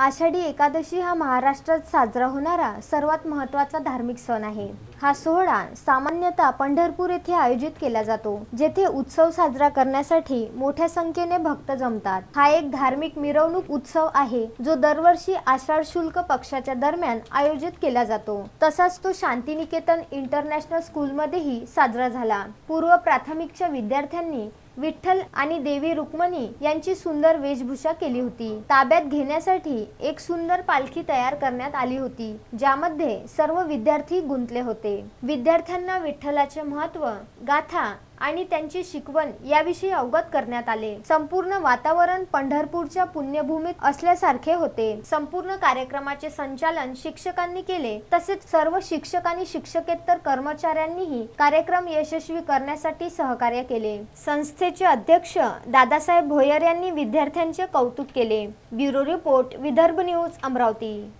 आषाढी एकादशी हा महाराष्ट्रात साजरा होणारा सर्वात महत्त्वाचा धार्मिक सण आहे. हा सोहळा सामान्यतः पंढरपूर येथे आयोजित केला जातो जेथे उत्सव साजरा करण्यासाठी मोठ्या संख्येने भक्त जमतात. हा एक धार्मिक मिरवणूक उत्सव आहे जो दरवर्षी आषाढ शुल्क पक्षाच्या दरम्यान आयोजित केला जातो. तसाच तो शांतिनिकेतन इंटरनॅशनल स्कूलमध्येही साजरा झाला. पूर्व प्राथमिकच्या विद्यार्थ्यांनी विठ्ठल आणि देवी रुक्मणी यांची सुंदर वेशभूषा केली होती. ताब्यात घेण्यासाठी एक सुंदर पालखी तयार करण्यात आली होती ज्यामध्ये सर्व विद्यार्थी गुंतले होते. विद्यार्थ्यांना विठ्ठलाचे महत्त्व गाथा आणि त्यांची शिकवण याविषयी अवगत करण्यात आले. संपूर्ण वातावरण पंढरपूरच्या पुण्यभूमीत असल्यासारखे होते. संपूर्ण कार्यक्रमाचे संचालन शिक्षकांनी केले. तसेच सर्व शिक्षक आणि शिक्षकेतर कर्मचाऱ्यांनीही कार्यक्रम यशस्वी करण्यासाठी सहकार्य केले. संस्थेचे अध्यक्ष दादासाहेब भोयर यांनी विद्यार्थ्यांचे कौतुक केले. Bureau report Vidarbha news Amravati.